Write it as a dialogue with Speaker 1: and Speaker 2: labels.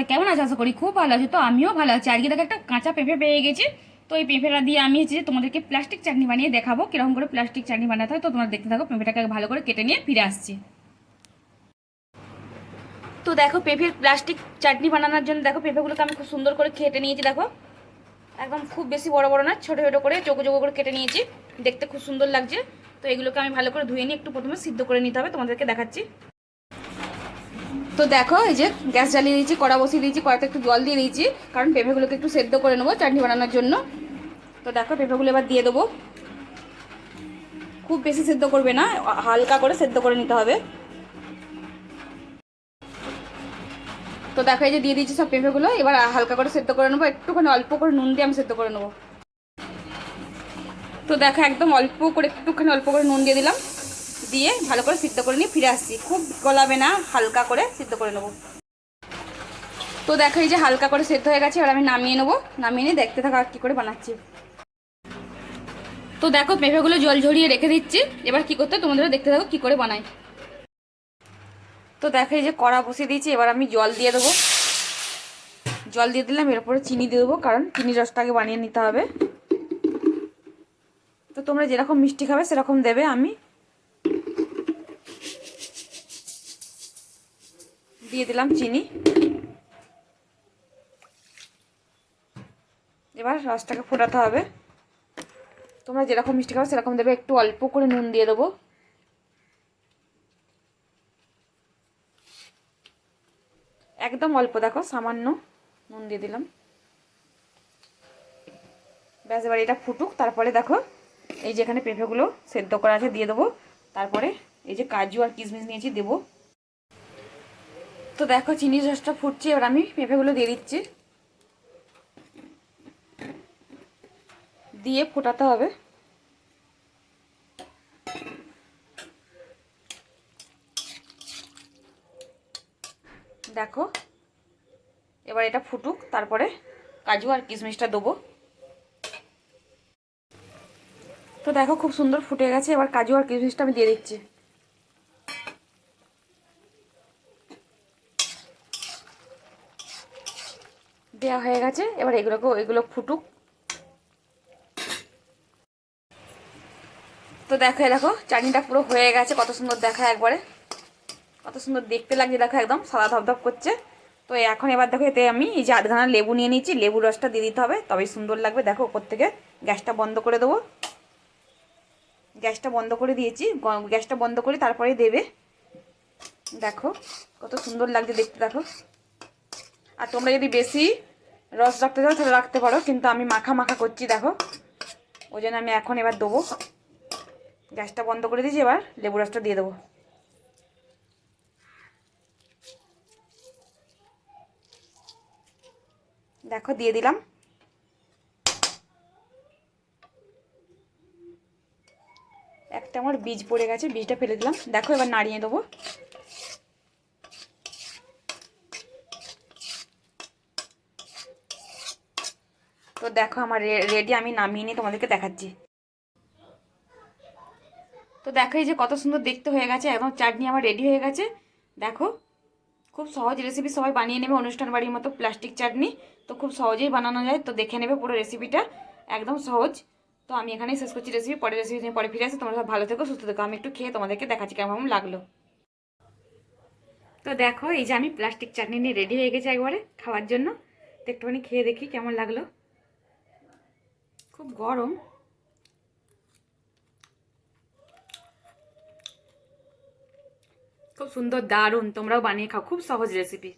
Speaker 1: সবাই কেমন আছে? আশা করি খুব ভালো আছে। তো আমিও ভালো আছি। আজকে দেখো একটা কাঁচা পেঁপে পেয়ে গেছি। তো এই পেঁপেটা দিয়ে আমি হচ্ছে তোমাদেরকে প্লাস্টিক চাটনি বানিয়ে দেখাবো, কীরকম করে প্লাস্টিক চাটনি বানাতে হয়। তো তোমরা দেখতে থাকো, পেঁপেটাকে ভালো করে কেটে নিয়ে ফিরে আসছি। তো দেখো, পেঁপের প্লাস্টিক চাটনি বানানোর জন্য দেখো, পেঁপেগুলোকে আমি খুব সুন্দর করে কেটে নিয়েছি, দেখো। একদম খুব বেশি বড় বড় না, ছোটো ছোটো করে, চোখো চোখো করে কেটে নিয়েছি। দেখতে খুব সুন্দর লাগছে। তো এগুলোকে আমি ভালো করে ধুয়ে নিয়ে একটু প্রথমে সিদ্ধ করে নিতে হবে, তোমাদেরকে দেখাচ্ছি। তো দেখো, এই যে গ্যাস জ্বালিয়ে দিয়েছি কড়া বসিয়ে দিয়েছি, কড়াতে একটু জল দিয়ে দিয়েছি কারণ পেঁপেগুলোকে একটু সেদ্ধ করে নেব চাটনি বানানোর জন্য। তো দেখো, পেঁপেগুলো এবার দিয়ে দেবো। খুব বেশি সেদ্ধ করবে না, হালকা করে সেদ্ধ করে নিতে হবে। তো দেখো, এই যে দিয়ে দিয়েছি সব পেঁপেগুলো, এবার হালকা করে সেদ্ধ করে নেব, একটুখানি অল্প করে নুন দিয়ে আমি সেদ্ধ করে নেব। তো দেখো, একদম অল্প করে, একটুখানি অল্প করে নুন দিয়ে দিলাম। দিয়ে ভালো করে সিদ্ধ করে নিয়ে ফিরে আসছি। খুব গলাবে না, হালকা করে সিদ্ধ করে নেব। তো দেখো, এই যে হালকা করে সেদ্ধ হয়ে গেছে, এবার আমি নামিয়ে নেব। নামিয়ে নিয়ে দেখতে থাকো কী করে বানাচ্ছি। তো দেখো, পেঁপেগুলো জল ঝরিয়ে রেখে দিচ্ছি। এবার কি করতে তোমাদের দেখতে থাকো কী করে বানাই। তো দেখো, এই যে কড়া বসিয়ে দিয়েছি, এবার আমি জল দিয়ে দেবো। জল দিয়ে দিলাম, এর উপরে চিনি দিয়ে দেবো, কারণ চিনি রসটাকে বানিয়ে নিতে হবে। তো তোমরা যেরকম মিষ্টি খাবে, সেরকম দেবে আমি। দিয়ে দিলাম চিনি। এবার রসটাকে ফোটাতে হবে। তোমরা যেরকম মিষ্টি খাবে সেরকম দেবে, একটু অল্প করে নুন দিয়ে দেবো। একদম অল্প, দেখো, সামান্য নুন দিয়ে দিলাম। ব্যাস, এবার এটা ফুটুক, তারপরে দেখো, এই যে এখানে পেঁপেগুলো সেদ্ধ করা আছে, দিয়ে দেবো। তারপরে এই যে কাজু আর কিশমিশ নিয়েছি, দেবো। তো দেখো, চিনি রসটা ফুটছে, এবার আমি পেঁপেগুলো দিয়ে দিচ্ছি। দিয়ে ফোটাতে হবে। দেখো, এবার এটা ফুটুক, তারপরে কাজু আর কিশমিশটা দেবো। তো দেখো, খুব সুন্দর ফুটে গেছে, এবার কাজু আর কিশমিশটা আমি দিয়ে দিচ্ছি। দেওয়া হয়ে গেছে। এবার এগুলোকে, এগুলো ফুটুক। তো দেখো দেখো, চাটনিটা পুরো হয়ে গেছে। কত সুন্দর দেখা একবারে। কত সুন্দর দেখতে লাগছে, দেখো একদম সাদা ধপধপ করছে। তো এখন এবার দেখো, এতে আমি এই যে আধখানা লেবু নিয়ে নিচ্ছি লেবু রসটা দিয়ে দিতে হবে, তবেই সুন্দর লাগবে। দেখো, ওপর থেকে গ্যাসটা বন্ধ করে দেবো। গ্যাসটা বন্ধ করে দিয়েছি। গ্যাসটা বন্ধ করে তারপরে দেবে। দেখো, কত সুন্দর লাগছে দেখতে, দেখো। আর তোমরা যদি বেশি রস রাখতে চাও তাহলে রাখতে পারো। কিন্তু আমি মাখা মাখা করছি, দেখো। ওই জন্য আমি এখন এবার দেবো। গ্যাসটা বন্ধ করে দিয়েছি, এবার লেবু রসটা দিয়ে দেবো। দেখো, দিয়ে দিলাম। একটা আমার বীজ পড়ে গেছে, বীজটা ফেলে দিলাম। দেখো, এবার নাড়িয়ে দেবো। তো দেখো আমার রেডি আমি নামিয়ে নিয়ে তোমাদেরকে দেখাচ্ছি। তো দেখো এই যে কত সুন্দর দেখতে হয়ে গেছে, একদম চাটনি আমার রেডি হয়ে গেছে। দেখো, খুব সহজ রেসিপি সবাই বানিয়ে নেবে অনুষ্ঠান বাড়ির মতো প্লাস্টিক চাটনি। তো খুব সহজেই বানানো যায়, তো দেখে নেবে পুরো রেসিপিটা একদম সহজ। তো আমি এখানেই শেষ করছি রেসিপি পরে রেসিপি নিয়ে পরে ফিরে আসি। তোমরা সব ভালো থেকো, সুস্থ থেকো, আমি একটু খেয়ে তোমাদেরকে দেখাচ্ছি কেমন লাগল। তো দেখো, এই যে আমি প্লাস্টিক চাটনি নিয়ে রেডি হয়ে গেছে একবারে, খাওয়ার জন্য। তো একটুখানি খেয়ে দেখি কেমন লাগল। খুব গরম। খুব সুন্দর দারুণ তোমরাও বানিয়ে খাও খুব সহজ রেসিপি